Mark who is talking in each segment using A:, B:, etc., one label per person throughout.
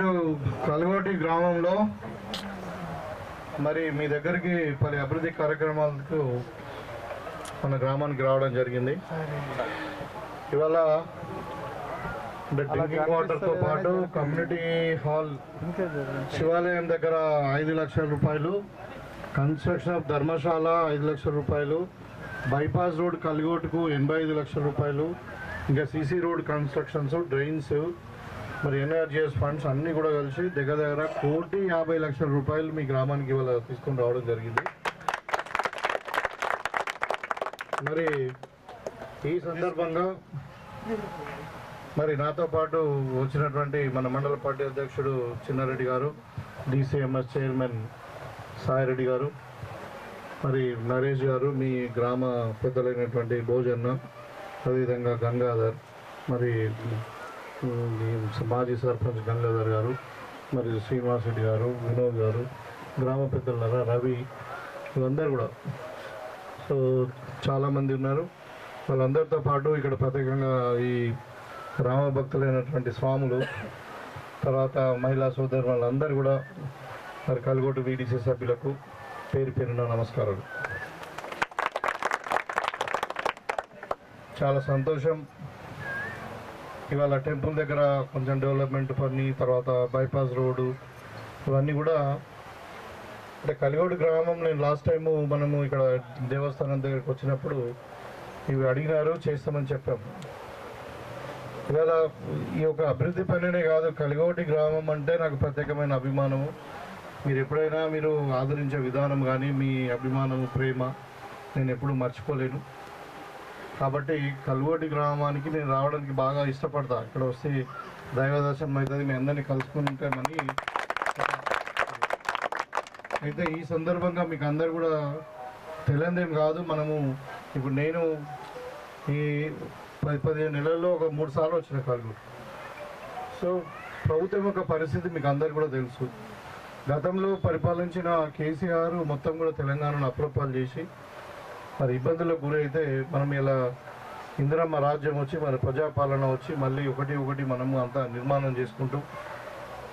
A: ఈరోజు కలగోటి గ్రామంలో మరి మీ దగ్గరికి పలు అభివృద్ధి కార్యక్రమాలకు మన గ్రామానికి రావడం జరిగింది. ఇవాళ డ్రింకింగ్ వాటర్తో పాటు కమ్యూనిటీ హాల్ శివాలయం దగ్గర ఐదు లక్షల రూపాయలు కన్స్ట్రక్షన్ ఆఫ్ ధర్మశాల ఐదు లక్షల రూపాయలు బైపాస్ రోడ్ కలిగోటుకు ఎనభై ఐదు లక్షల రూపాయలు ఇంకా సిసి రోడ్ కన్స్ట్రక్షన్స్ డ్రైన్స్ మరి ఎన్ఆర్జిఎస్ ఫండ్స్ అన్నీ కూడా కలిసి దగ్గర దగ్గర కోటి యాభై లక్షల రూపాయలు మీ గ్రామానికి ఇవాళ తీసుకొని రావడం జరిగింది. మరి ఈ సందర్భంగా మరి నాతో పాటు వచ్చినటువంటి మన మండల పార్టీ అధ్యక్షుడు చిన్నారెడ్డి గారు డిసిఎంఎస్ చైర్మన్ సాయిరెడ్డి గారు మరి నరేష్ గారు మీ గ్రామ పెద్దలైనటువంటి భోజన్న అదేవిధంగా గంగాధర్ మరి మాజీ సర్పంచ్ గంగాధర్ గారు మరియు శ్రీనివాస్ రెడ్డి గారు వినోద్ గారు గ్రామ పెద్దల రవి వీళ్ళందరూ కూడా. సో చాలామంది ఉన్నారు. వాళ్ళందరితో పాటు ఇక్కడ ప్రత్యేకంగా ఈ రామభక్తులైనటువంటి స్వాములు తర్వాత మహిళా సోదరు వాళ్ళందరూ కూడా మరి కలుగోటు వీడీసీ సభ్యులకు పేరు పేరున నమస్కారాలు. చాలా సంతోషం. ఇవాళ టెంపుల్ దగ్గర కొంచెం డెవలప్మెంట్ పని తర్వాత బైపాస్ రోడ్డు ఇవన్నీ కూడా అంటే కలిగోడు గ్రామం నేను లాస్ట్ టైము మనము ఇక్కడ దేవస్థానం దగ్గరికి వచ్చినప్పుడు ఇవి అడిగినారు చేస్తామని చెప్పాము. ఇవాళ ఈ యొక్క అభివృద్ధి పనినే కాదు కలిగోటి గ్రామం అంటే నాకు ప్రత్యేకమైన అభిమానము. మీరు ఎప్పుడైనా మీరు ఆదరించే విధానం కానీ మీ అభిమానము ప్రేమ నేను ఎప్పుడూ మర్చిపోలేను. కాబట్టి కల్గోటి గ్రామానికి నేను రావడానికి బాగా ఇష్టపడతా. ఇక్కడ వస్తే దైవ దర్శనం అవుతుంది. మీ అందరినీ కలుసుకుంటామని అయితే ఈ సందర్భంగా మీకు అందరు కూడా తెలియదేం కాదు. మనము ఇప్పుడు నేను ఈ పది పదిహేను నెలల్లో ఒక మూడు సార్లు వచ్చిన కలుగురు సో ప్రభుత్వం యొక్క పరిస్థితి మీకు అందరు కూడా తెలుసు. గతంలో పరిపాలించిన కేసీఆర్ మొత్తం కూడా తెలంగాణను అప్రూపాలు చేసి మరి ఇబ్బందులకు గురైతే మనం ఇలా ఇందిరమ్మ రాజ్యం వచ్చి మరి ప్రజాపాలన వచ్చి మళ్ళీ ఒకటి ఒకటి మనము అంతా నిర్మాణం చేసుకుంటూ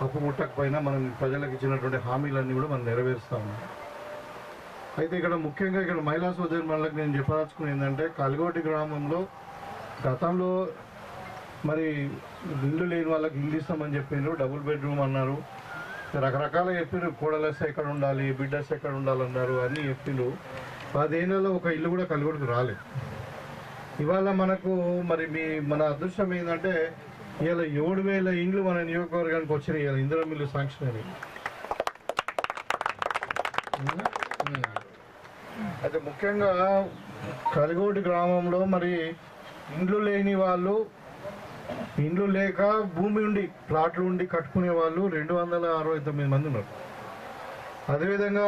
A: అప్పు ముట్టకపోయినా మనం ప్రజలకు ఇచ్చినటువంటి హామీలన్నీ కూడా మనం నెరవేరుస్తాము అయితే ఇక్కడ ముఖ్యంగా ఇక్కడ మహిళా సోదరి మనలకు నేను చెప్పదలుచుకుని ఏంటంటే కలిగోటి గ్రామంలో గతంలో మరి ఇల్లు లేని వాళ్ళకి ఇల్లు ఇస్తామని చెప్పిండ్రు డబుల్ బెడ్రూమ్ అన్నారు. రకరకాల చెప్పిండ్రు కోడలెస్ ఎక్కడ ఉండాలి బిడ్డస్ ఎక్కడ ఉండాలన్నారు అన్నీ చెప్పిండ్రు పదేళ్ళలో ఒక ఇల్లు కూడా కలుగుడుకు రాలేదు. ఇవాళ మనకు మరి మీ మన అదృష్టం ఏంటంటే ఇవాళ ఏడు వేల ఇండ్లు మన నియోజకవర్గానికి వచ్చినాయి. ఇవాళ ఇందిరా మిల్లు శాంక్షన్ అని. అయితే ముఖ్యంగా కలిగోటి గ్రామంలో మరి ఇండ్లు లేని వాళ్ళు ఇండ్లు లేక భూమి ఉండి ప్లాట్లు ఉండి కట్టుకునే వాళ్ళు రెండు వందల అరవై తొమ్మిది మంది ఉన్నారు. అదేవిధంగా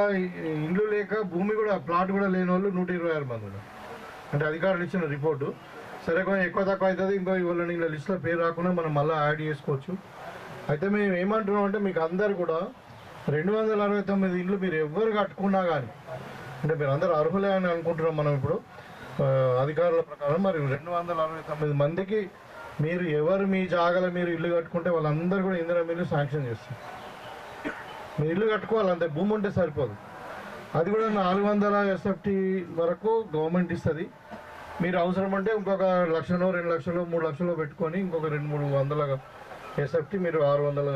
A: ఇండ్లు లేక భూమి కూడా ప్లాట్ కూడా లేని వాళ్ళు నూట ఇరవై ఆరు మంది ఉన్నారు. అంటే అధికారులు ఇచ్చిన రిపోర్టు. సరే కొంచెం ఎక్కువ తక్కువ అవుతుంది. ఇంకో ఇవాళ ఇలా లిస్ట్లో పేరు రాకుండా మనం మళ్ళీ యాడ్ చేసుకోవచ్చు. అయితే మేము ఏమంటున్నాం అంటే మీకు అందరు కూడా రెండు వందల అరవై తొమ్మిది ఇండ్లు మీరు ఎవ్వరు కట్టుకున్నా కానీ అంటే మీరు అందరు అర్హులే అని అనుకుంటున్నాం మనం ఇప్పుడు అధికారుల ప్రకారం మరి రెండు వందల అరవై తొమ్మిది మందికి మీరు ఎవరు మీ జాగాల మీరు ఇల్లు కట్టుకుంటే వాళ్ళందరూ కూడా ఇందిరా మీరు శాంక్షన్ చేస్తారు. మీరు ఇల్లు కట్టుకోవాలంటే భూమి ఉంటే సరిపోదు. అది కూడా నాలుగు వందల ఎస్ఎఫ్టీ వరకు గవర్నమెంట్ ఇస్తుంది. మీరు అవసరం అంటే ఇంకొక లక్షలో రెండు లక్షలు మూడు లక్షలు పెట్టుకొని ఇంకొక రెండు మూడు వందల ఎస్ఎఫ్టీ మీరు ఆరు వందల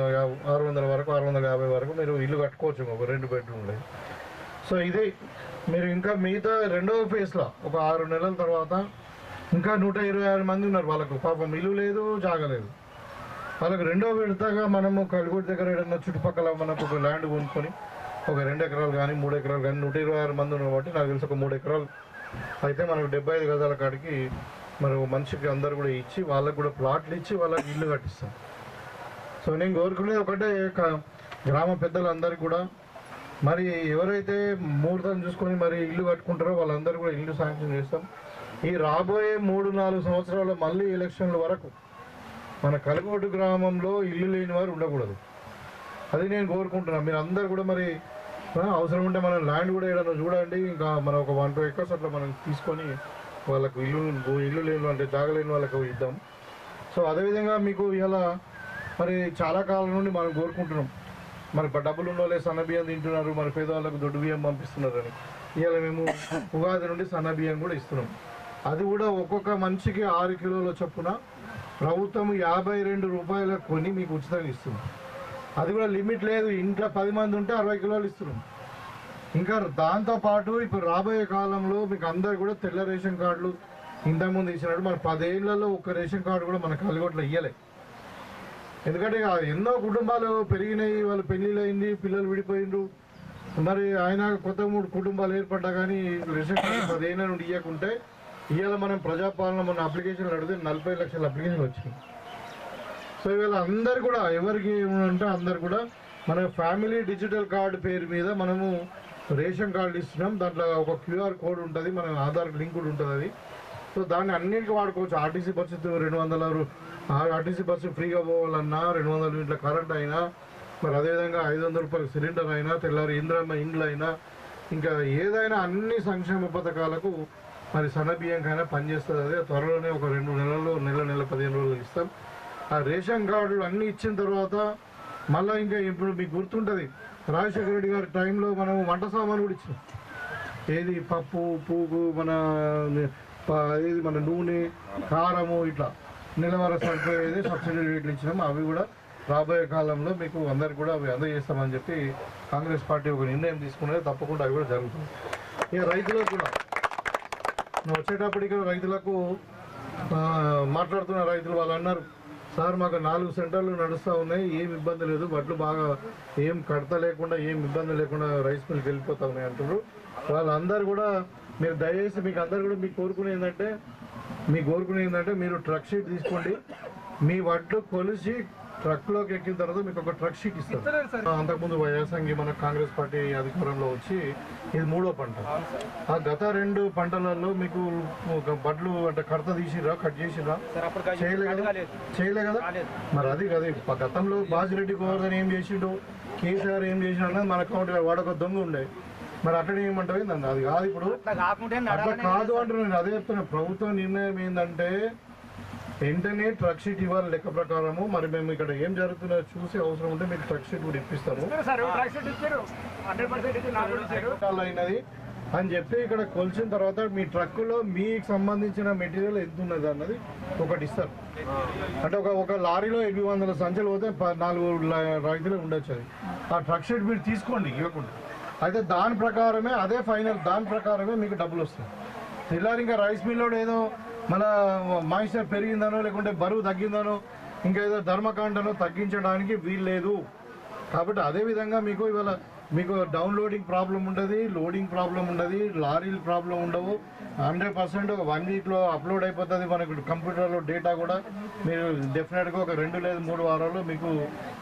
A: ఆరు వందల వరకు ఆరు వందల యాభై వరకు మీరు ఇల్లు కట్టుకోవచ్చు ఒక రెండు బెడ్రూమ్లు సో ఇది మీరు ఇంకా మిగతా రెండవ ఫేజ్లో ఒక ఆరు నెలల తర్వాత ఇంకా నూట ఇరవై ఆరు మంది ఉన్నారు వాళ్ళకు. పాపం ఇల్లు లేదు జాగలేదు వాళ్ళకి రెండో విడతగా మనము కలుగుడి దగ్గర ఏదన్నా చుట్టుపక్కల మనకు ఒక ల్యాండ్ కొనుక్కొని ఒక రెండు ఎకరాలు కానీ మూడు ఎకరాలు కానీ నూట ఇరవై ఆరు మంది ఉన్నారు కాబట్టి నాకు తెలిసి ఒక మూడు ఎకరాలు అయితే మనకు డెబ్బై ఐదు గజాల కాడికి మరి మనిషికి అందరు కూడా ఇచ్చి వాళ్ళకు కూడా ప్లాట్లు ఇచ్చి వాళ్ళకి ఇల్లు కట్టిస్తాం. సో నేను కోరుకునేది ఒకటే గ్రామ పెద్దలందరికీ కూడా. మరి ఎవరైతే ముహూర్తం చూసుకొని మరి ఇల్లు కట్టుకుంటారో వాళ్ళందరూ కూడా ఇల్లు శాంక్షన్ చేస్తాం. ఈ రాబోయే మూడు నాలుగు సంవత్సరాలు మళ్ళీ ఎలక్షన్ల వరకు మన కలగోటు గ్రామంలో ఇల్లు లేని వారు ఉండకూడదు. అది నేను కోరుకుంటున్నాను మీరు అందరు కూడా మరి అవసరం ఉంటే మనం ల్యాండ్ కూడా ఏదైనా చూడండి. ఇంకా మనం ఒక వన్ టూ ఎకర్స్ అట్లా మనం తీసుకొని వాళ్ళకు ఇల్లు ఇల్లు లేని అంటే జాగలేని వాళ్ళకు ఇద్దాం. సో అదేవిధంగా మీకు ఇలా మరి చాలా కాలం నుండి మనం కోరుకుంటున్నాం. మరి డబ్బులు ఉన్న వాళ్ళే సన్న బియ్యం తింటున్నారు. మరి పేదవాళ్ళకు దొడ్డు బియ్యం పంపిస్తున్నారని. ఇవాళ మేము ఉగాది నుండి సన్న బియ్యం కూడా ఇస్తున్నాం. అది కూడా ఒక్కొక్క మనిషికి ఆరు కిలోల చొప్పున ప్రభుత్వం యాభై రెండు రూపాయలకు కొని మీకు ఉచితంగా ఇస్తుంది అది కూడా లిమిట్ లేదు. ఇంట్లో పది మంది ఉంటే అరవై కిలోలు ఇస్తున్నాం. ఇంకా దాంతోపాటు ఇప్పుడు రాబోయే కాలంలో మీకు అందరు కూడా తెల్ల రేషన్ కార్డులు ఇంతకుముందు ఇచ్చినట్టు మన పదేళ్ళలో ఒక్క రేషన్ కార్డు కూడా మన కలిగొట్లో ఇయ్యలే. ఎందుకంటే ఇక ఎన్నో కుటుంబాలు పెరిగినాయి. వాళ్ళు పెళ్ళిళ్ళు అయింది పిల్లలు విడిపోయిండ్రు. మరి ఆయన కొత్త మూడు కుటుంబాలు ఏర్పడ్డా కానీ రేషన్ కార్డు పదేళ్ళ నుండి ఇవ్వకుంటే ఇవాళ మనం ప్రజాపాలన మన అప్లికేషన్లు అడిగితే నలభై లక్షల అప్లికేషన్లు వచ్చినాయి. సో ఇవాళ అందరు కూడా ఎవరికి అంటే అందరు కూడా మన ఫ్యామిలీ డిజిటల్ కార్డు పేరు మీద మనము రేషన్ కార్డు ఇస్తున్నాం. దాంట్లో ఒక క్యూఆర్ కోడ్ ఉంటుంది మన ఆధార్ లింక్ కూడా ఉంటుంది అది. సో దాన్ని అన్నింటికి వాడుకోవచ్చు. ఆర్టీసీ బస్సు రెండు వందల ఆర్టీసీ బస్సు ఫ్రీగా పోవాలన్నా రెండు వందల యూనిట్ల కరెంట్ అయినా మరి అదేవిధంగా ఐదు వందల రూపాయల సిలిండర్ అయినా తెల్లారి ఇంద్రమ్మ ఇండ్లు అయినా ఇంకా ఏదైనా అన్ని సంక్షేమ పథకాలకు మరి సన్న పనిచేస్తుంది అదే త్వరలోనే ఒక రెండు నెలల్లో నెల నెల పదిహేను రోజులు ఇస్తాం. ఆ రేషన్ కార్డులు అన్నీ ఇచ్చిన తర్వాత మళ్ళీ ఇంకా ఇప్పుడు మీకు గుర్తుంటుంది రాజశేఖర రెడ్డి గారి టైంలో మనం వంట సామాను కూడా ఇచ్చినాం. ఏది పప్పు పూగు మన ఏది మన నూనె కారము ఇట్లా నిలవర సరిపోయేది సబ్సిడీ రేట్లు ఇచ్చినాం. అవి కూడా రాబోయే కాలంలో మీకు అందరికి కూడా అవి అందజేస్తామని చెప్పి కాంగ్రెస్ పార్టీ ఒక నిర్ణయం తీసుకున్నది. తప్పకుండా అవి కూడా జరుగుతుంది ఇక రైతులకు కూడా నువ్వు వచ్చేటప్పటికి రైతులకు మాట్లాడుతున్న రైతులు వాళ్ళు అన్నారు సార్ మాకు నాలుగు సెంటర్లు నడుస్తూ ఉన్నాయి ఏం ఇబ్బంది లేదు వడ్లు బాగా ఏం కడత లేకుండా ఏం ఇబ్బంది లేకుండా రైస్ మిల్కి వెళ్ళిపోతా ఉన్నాయి అంటున్నారు. వాళ్ళందరూ కూడా మీరు దయచేసి మీకు అందరు కూడా మీకు కోరుకునే ఏంటంటే మీ కోరుకునే ఏంటంటే మీరు ట్రక్ షీట్ తీసుకోండి మీ వడ్లు కొలిసి ట్రక్లోకి ఎక్కిన తర్వాత మీకు ఒక ట్రక్ షీట్ ఇస్తారు అంతకుముందు వైఎస్ఆర్కి మన కాంగ్రెస్ పార్టీ అధికారంలో వచ్చి ఇది మూడో పంట. ఆ గత రెండు పంటలలో మీకు ఒక బడ్లు అంటే కడత తీసిరా కట్ చేసిరా చేయలే. చేయలే కదా. మరి అది కదా గతంలో బాజిరెడ్డి గోవర్ధన్ ఏం చేసిండు? కేసీఆర్ ఏం అన్నది మన అకౌంట్ వాడొక దొంగ ఉండే. మరి అట్లనే ఏమంటావు అది కాదు ఇప్పుడు.
B: అట్లా
A: కాదు అంటున్నాను నేను. అదే చెప్తున్నా ప్రభుత్వం నిర్ణయం ఏంటంటే వెంటనే ట్రక్ షీట్ ఇవ్వాలి లెక్క ప్రకారము. మరి మేము ఇక్కడ ఏం జరుగుతుందో చూసి అవసరం ఉంటే మీకు ట్రక్ షీట్ కూడా ఇప్పిస్తాము అయినది అని చెప్పి ఇక్కడ కొలిచిన తర్వాత మీ ట్రక్కులో మీకు సంబంధించిన మెటీరియల్ ఎంత ఉన్నది అన్నది ఒకటి ఇస్తారు. అంటే ఒక ఒక లారీలో ఎనిమిది వందల సంచులు పోతే నాలుగు రైతులు ఉండొచ్చు అది. ఆ ట్రక్ షీట్ మీరు తీసుకోండి ఇవ్వకుండా. అయితే దాని ప్రకారమే అదే ఫైనల్ దాని ప్రకారమే మీకు డబ్బులు వస్తాయి. తెల్లారి ఇంకా రైస్ మిల్లో ఏదో మన మాయిశ్చర్ పెరిగిందనో లేకుంటే బరువు తగ్గిందనో ఇంకా ఏదో తగ్గించడానికి వీలు లేదు కాబట్టి అదే విధంగా మీకు ఇవాళ మీకు డౌన్లోడింగ్ ప్రాబ్లం ఉండదు లోడింగ్ ప్రాబ్లం ఉండదు లారీలు ప్రాబ్లం ఉండవు. హండ్రెడ్ పర్సెంట్ ఒక వన్ వీక్లో అప్లోడ్ అయిపోతుంది మనకు కంప్యూటర్లో డేటా కూడా. మీరు డెఫినెట్గా ఒక రెండు లేదు మూడు వారాల్లో మీకు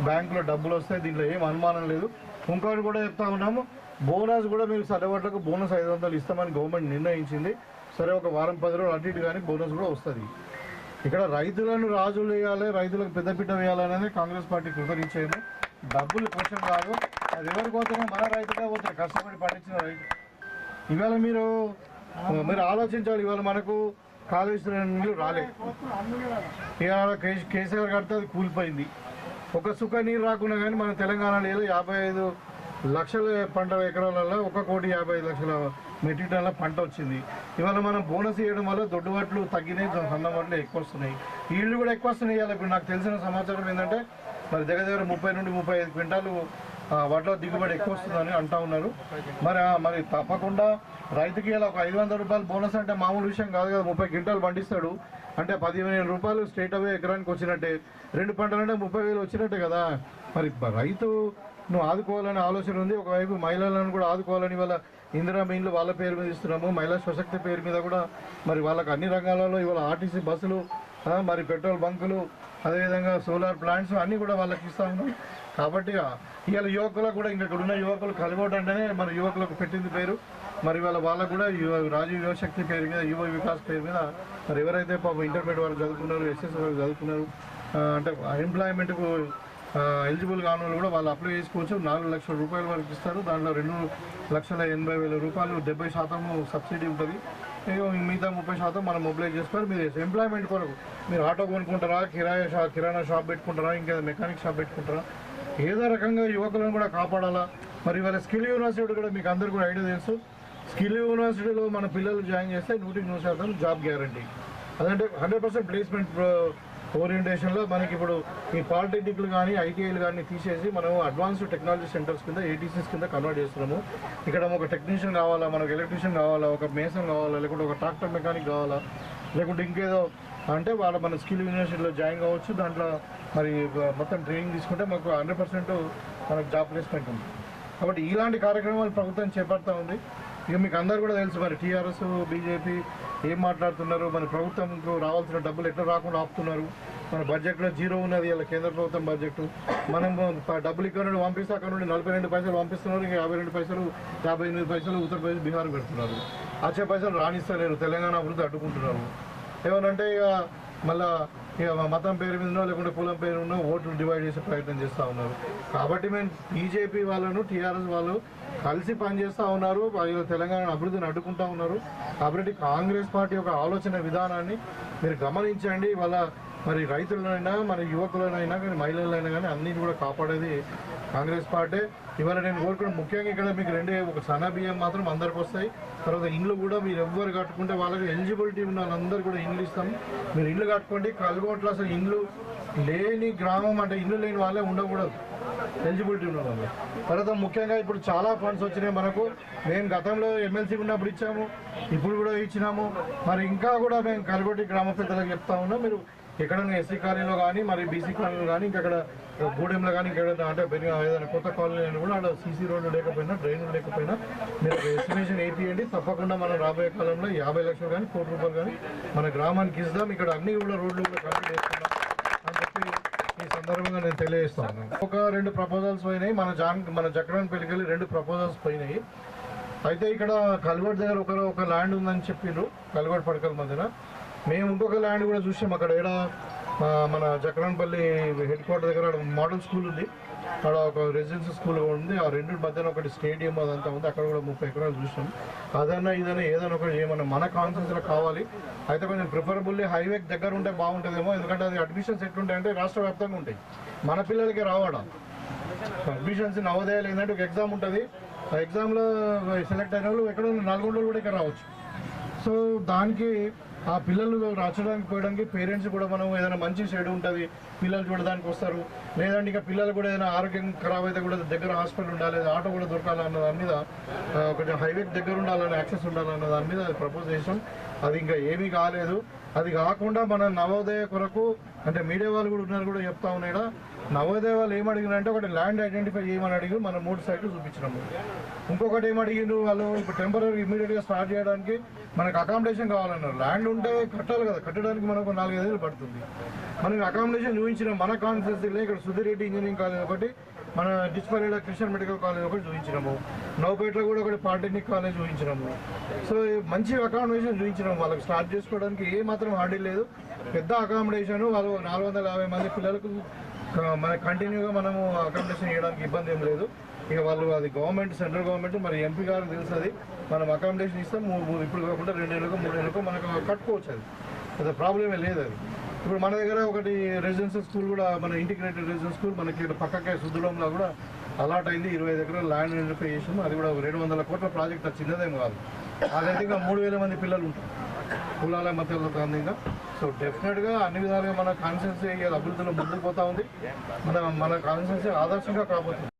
A: బ్యాంకులో డబ్బులు వస్తాయి దీంట్లో ఏం అనుమానం లేదు. ఇంకోటి కూడా చెప్తా ఉన్నాము బోనస్ కూడా మీరు సర్వట్లకు బోనస్ ఐదు వందలు ఇస్తామని గవర్నమెంట్ నిర్ణయించింది. సరే ఒక వారం పది రోజులు అటు ఇటు కానీ బోనస్ కూడా వస్తుంది. ఇక్కడ రైతులను రాజులు వేయాలి రైతులకు పెద్దపీట వేయాలనేది కాంగ్రెస్ పార్టీ కృతనిశ్చయం డబ్బులు క్వశ్చన్ కాదు. అది ఎవరికి పోతున్నా మన రైతుగా పోతారు. కష్టపడి పండించిన రైతు. ఇవాళ మీరు మీరు ఆలోచించాలి. ఇవాళ మనకు కాళేశ్వరం నీళ్ళు రాలే. ఇవాళ కేసీఆర్ కడితే అది కూలిపోయింది. ఒక సుఖ నీరు రాకుండా కానీ మన తెలంగాణలో ఏదో యాభై ఐదు లక్షల పంట ఎకరాలలో ఒక కోటి యాభై ఐదు లక్షల మెట్రిక్ టన్ల పంట వచ్చింది. ఇవాళ మనం బోనస్ ఇవ్వడం వల్ల దొడ్డు దొడ్డుబట్లు తగ్గినాయి సన్న వడ్లు ఎక్కువ వస్తున్నాయి. ఈళ్ళు కూడా ఎక్కువ వస్తున్నాయి ఇవాళ. ఇప్పుడు నాకు తెలిసిన సమాచారం ఏంటంటే మరి దగ్గర దగ్గర ముప్పై నుండి ముప్పై ఐదు క్వింటాలు ఆ, వడ్ల దిగుబడి ఎక్కువ వస్తుందని అంటా ఉన్నారు. మరి మరి తప్పకుండా రైతుకి ఇలా ఒక ఐదు వందల రూపాయలు బోనస్ అంటే మామూలు విషయం కాదు కదా. ముప్పై క్వింటాలు పండిస్తాడు. అంటే పదిహేను రూపాయలు స్టేట్ అవే ఎకరానికి వచ్చినట్టే. రెండు పంటలు అంటే ముప్పై వేలు వచ్చినట్టే కదా. మరి రైతు నువ్వు ఆదుకోవాలనే ఆలోచన ఉంది. ఒకవైపు మహిళలను కూడా ఆదుకోవాలని వాళ్ళ ఇందిరా మెయిన్లు వాళ్ళ పేరు మీద ఇస్తున్నాము. మహిళా స్వశక్తి పేరు మీద కూడా మరి వాళ్ళకు అన్ని రంగాలలో ఇవాళ ఆర్టీసీ బస్సులు మరి పెట్రోల్ బంకులు అదేవిధంగా సోలార్ ప్లాంట్స్ అన్నీ కూడా వాళ్ళకి ఇస్తా ఉన్నాం. కాబట్టి ఇవాళ యువకులకు కూడా ఇంకా ఇక్కడ ఉన్న యువకులు కలగోట అంటేనే మన యువకులకు పెట్టింది పేరు. మరి వాళ్ళ వాళ్ళకు కూడా రాజీవ్ యువశక్తి పేరు మీద యువ వికాస్ పేరు మీద మరి ఎవరైతే పాపం ఇంటర్మీడియట్ వాళ్ళు చదువుకున్నారు ఎస్ఎస్ వాళ్ళు చదువుకున్నారు అంటే ఎంప్లాయ్మెంట్కు ఎలిజిబుల్ కాని వాళ్ళు కూడా వాళ్ళు అప్లై చేసుకోవచ్చు. నాలుగు లక్షల రూపాయల వరకు ఇస్తారు. దాంట్లో రెండు లక్షల ఎనభై వేల రూపాయలు డెబ్బై శాతము సబ్సిడీ ఉంటుంది. మిగతా ముప్పై శాతం మనం మొబిలైజ్ చేసుకోవాలి మీరు ఎంప్లాయ్మెంట్ కొరకు మీరు ఆటో కొనుక్కుంటారా కిరాయా షాప్ కిరాణా షాప్ పెట్టుకుంటారా ఇంకా మెకానిక్ షాప్ పెట్టుకుంటారా? ఏదో రకంగా యువకులను కూడా కాపాడాలా? మరి వాళ్ళ స్కిల్ యూనివర్సిటీ కూడా మీకు అందరు కూడా ఐడియా తెలుసు. స్కిల్ యూనివర్సిటీలో మన పిల్లలు జాయిన్ చేస్తే నూటికి నూరు శాతం జాబ్ గ్యారంటీ అదంటే హండ్రెడ్ పర్సెంట్ ప్లేస్మెంట్ ఓరియంటేషన్లో మనకి ఇప్పుడు ఈ పాలిటెక్నిక్లు కానీ ఐటీఐలు కానీ తీసేసి మనం అడ్వాన్స్డ్ టెక్నాలజీ సెంటర్స్ కింద ఏటీసీస్ కింద కన్వర్ట్ చేస్తున్నాము. ఇక్కడ ఒక టెక్నీషియన్ కావాలా మనకు ఎలక్ట్రీషియన్ కావాలా ఒక మేసన్ కావాలా లేకుంటే ఒక ట్రాక్టర్ మెకానిక్ కావాలా లేకుంటే ఇంకేదో అంటే వాళ్ళ మన స్కిల్ యూనివర్సిటీలో జాయిన్ కావచ్చు. దాంట్లో మరి మొత్తం ట్రైనింగ్ తీసుకుంటే మాకు హండ్రెడ్ పర్సెంట్ మనకు జాబ్ ప్లేస్మెంట్ ఉంది. కాబట్టి ఇలాంటి కార్యక్రమాలు ప్రభుత్వం చేపడతా ఉంది. ఇక మీకు అందరు కూడా తెలుసు మరి టీఆర్ఎస్ బీజేపీ ఏం మాట్లాడుతున్నారు? మన ప్రభుత్వంకు రావాల్సిన డబ్బులు ఎట్లా రాకుండా ఆపుతున్నారు? మన బడ్జెట్లో జీరో ఉన్నది ఇలా కేంద్ర ప్రభుత్వం బడ్జెట్ మనం డబ్బులు ఇక్కడ నుండి పంపిస్తే అక్కడ నుండి నలభై రెండు పైసలు పంపిస్తున్నారు ఇంకా యాభై రెండు పైసలు యాభై ఎనిమిది పైసలు ఉత్తరప్రదేశ్ బీహార్ పెడుతున్నారు. వచ్చే పైసలు రాణిస్తలేరు తెలంగాణ అభివృద్ధి అడ్డుకుంటున్నారు. ఏమనంటే ఇక మళ్ళా ఇక మతం పేరు మీదనో లేకుంటే కులం పేరు ఉన్నో ఓట్లు డివైడ్ చేసే ప్రయత్నం చేస్తూ ఉన్నారు. కాబట్టి మేము బీజేపీ వాళ్ళను టీఆర్ఎస్ వాళ్ళు కలిసి పనిచేస్తూ ఉన్నారు. తెలంగాణ అభివృద్ధిని అడ్డుకుంటా ఉన్నారు. కాబట్టి కాంగ్రెస్ పార్టీ యొక్క ఆలోచన విధానాన్ని మీరు గమనించండి. వాళ్ళ మరి రైతులనైనా మరి యువకులనైనా కానీ మహిళలైనా కానీ అన్నింటి కూడా కాపాడేది కాంగ్రెస్ పార్టీ. ఇవాళ నేను కోరుకున్న ముఖ్యంగా ఇక్కడ మీకు రెండే ఒక సన్న బియ్యం మాత్రం అందరికి వస్తాయి. తర్వాత ఇండ్లు కూడా మీరు ఎవ్వరు కట్టుకుంటే వాళ్ళకి ఎలిజిబిలిటీ ఉన్న వాళ్ళందరూ కూడా ఇండ్లు ఇస్తాం. మీరు ఇండ్లు కట్టుకోండి. కల్గోట్లో అసలు ఇండ్లు లేని గ్రామం అంటే ఇండ్లు లేని వాళ్ళే ఉండకూడదు. ఎలిజిబిలిటీ ఉన్నాము తర్వాత ముఖ్యంగా ఇప్పుడు చాలా ఫండ్స్ వచ్చినాయి మనకు. మేము గతంలో ఎమ్మెల్సీ ఉన్నప్పుడు ఇచ్చాము ఇప్పుడు కూడా ఇచ్చినాము. మరి ఇంకా కూడా మేము కల్గొట్టి గ్రామ పెద్దలకు చెప్తా ఉన్నాం. మీరు ఎక్కడైనా ఎస్సీ కాలనీలో కానీ మరి బీసీ కాలనీలో కానీ ఇంకక్కడ అక్కడ గూడెంలో కానీ ఇక్కడ అంటే ఏదైనా కొత్త కాలనీ కూడా అక్కడ సీసీ రోడ్లు లేకపోయినా డ్రైన్లు లేకపోయినా మీరు ఎస్టిమేషన్ వేపియండి. తప్పకుండా మనం రాబోయే కాలంలో యాభై లక్షలు కానీ కోటి రూపాయలు కానీ మన గ్రామానికి ఇస్తాం. ఇక్కడ అన్ని కూడా రోడ్లు కూడా కంప్లీట్ చేసుకుందాం ఈ సందర్భంగా నేను తెలియజేస్తాను. ఒక రెండు ప్రపోజల్స్ పోయినాయి. మన జాన్ మన జక్రాన్ పెళ్ళికెళ్ళి రెండు ప్రపోజల్స్ పోయినాయి. అయితే ఇక్కడ కల్వర్ట్ దగ్గర ఒక ఒక ల్యాండ్ ఉందని చెప్పిండ్రు కల్వర్ట్ పడకల మధ్యన. మేము ఇంకొక ల్యాండ్ కూడా చూసాం. అక్కడ ఏడా మన జక్రాన్పల్లి హెడ్ క్వార్టర్ దగ్గర మోడల్ స్కూల్ ఉంది. అక్కడ ఒక రెసిడెన్సీ స్కూల్ ఉంది. ఆ రెండు మధ్యన ఒకటి స్టేడియం అదంతా ఉంది. అక్కడ కూడా ముప్పై ఎకరాలు చూసాం. అదన్నా ఇదన్నా ఏదైనా ఒకటి ఏమన్నా మన కాన్సెన్స్లో కావాలి. అయితే కొంచెం ప్రిఫరబుల్లీ హైవే దగ్గర ఉంటే బాగుంటుందేమో. ఎందుకంటే అది అడ్మిషన్స్ ఎట్లుంటాయంటే రాష్ట్ర వ్యాప్తంగా ఉంటాయి. మన పిల్లలకి రావడం అడ్మిషన్స్ నవోదయాలు ఏంటంటే ఒక ఎగ్జామ్ ఉంటుంది. ఆ ఎగ్జామ్లో సెలెక్ట్ అయిన వాళ్ళు ఎక్కడ నల్గొండలో కూడా ఇక్కడ రావచ్చు. సో దానికి ఆ పిల్లలు నచ్చడానికి పోయడానికి పేరెంట్స్ కూడా మనం ఏదైనా మంచి సైడ్ ఉంటుంది పిల్లలు చూడడానికి వస్తారు. లేదంటే ఇక పిల్లలు కూడా ఏదైనా ఆరోగ్యం ఖరాబ్ అయితే కూడా దగ్గర హాస్పిటల్ ఉండాలి ఆటో కూడా దొరకాలి అన్న దాని మీద కొంచెం హైవే దగ్గర ఉండాలని యాక్సెస్ ఉండాలన్న దాని మీద అది ప్రపోజ్ చేసాం అది ఇంకా ఏమీ కాలేదు. అది కాకుండా మన నవోదయ కొరకు అంటే మీడియా వాళ్ళు కూడా ఉన్నారు కూడా చెప్తా ఉన్నాయి నవోదయ వాళ్ళు ఏం అడిగినారంటే ఒకటి ల్యాండ్ ఐడెంటిఫై చేయమని అడిగి మనం మూడు సైట్లు చూపించినాము. ఇంకొకటి ఏం వాళ్ళు? ఇప్పుడు టెంపరీ ఇమీడియట్గా స్టార్ట్ చేయడానికి మనకు అకామిడేషన్ కావాలన్నారు. ల్యాండ్ ఉంటే కట్టాలి కదా కట్టడానికి మనకు నాలుగైదు పడుతుంది. మనకి అకామిడేషన్ చూపించిన. మన కాన్స్టిట్యూన్సీలో ఇక్కడ సుధిరెడ్డి ఇంజనీరింగ్ కాలేజ్ ఒకటి మన డిస్పరేడ క్రిస్టియన్ మెడికల్ కాలేజ్ ఒకటి చూపించినాము. నౌపేటలో కూడా ఒకటి పాలిటెక్నిక్ కాలేజ్ చూపించినాము. సో మంచి అకామిడేషన్ చూపించినాము. వాళ్ళకి స్టార్ట్ చేసుకోవడానికి ఏ మాత్రం హార్డీ లేదు. పెద్ద అకామిడేషన్ వాళ్ళు నాలుగు వందల యాభై మంది పిల్లలకు మన కంటిన్యూగా మనము అకామిడేషన్ చేయడానికి ఇబ్బంది ఏం లేదు. ఇక వాళ్ళు అది గవర్నమెంట్ సెంట్రల్ గవర్నమెంట్ మరి ఎంపీ గారు తెలుసు అది. మనం అకామిడేషన్ ఇస్తాం మూడు మూడు ఇప్పుడు కాకుండా రెండేళ్ళకు మూడేళ్ళకు మనకు కట్టుకోవచ్చు అది. అది ప్రాబ్లమే లేదు అది. ఇప్పుడు మన దగ్గర ఒకటి రెసిడెన్షియల్ స్కూల్ కూడా మన ఇంటిగ్రేటెడ్ రెసిడెన్షియల్ స్కూల్ మనకి ఇక్కడ పక్కకే సుద్దులంలో కూడా అలాట్ అయింది. ఇరవై దగ్గర ల్యాండ్ ఐడెంటిఫై చేసాం అది కూడా రెండు వందల కోట్ల ప్రాజెక్ట్ చిన్నదేం కాదు. అదైతే ఇంకా మూడు వేల మంది పిల్లలు ఉంటారు. కులాల మధ్యలో ఇంకా సో డెఫినెట్గా అన్ని విధాలుగా మన కాన్స్టిట్యూన్సీ అభివృద్ధిలో ముందుకు పోతా ఉంది. మన మన కాన్స్టిట్యూన్సీ ఆదర్శంగా కాబోతుంది.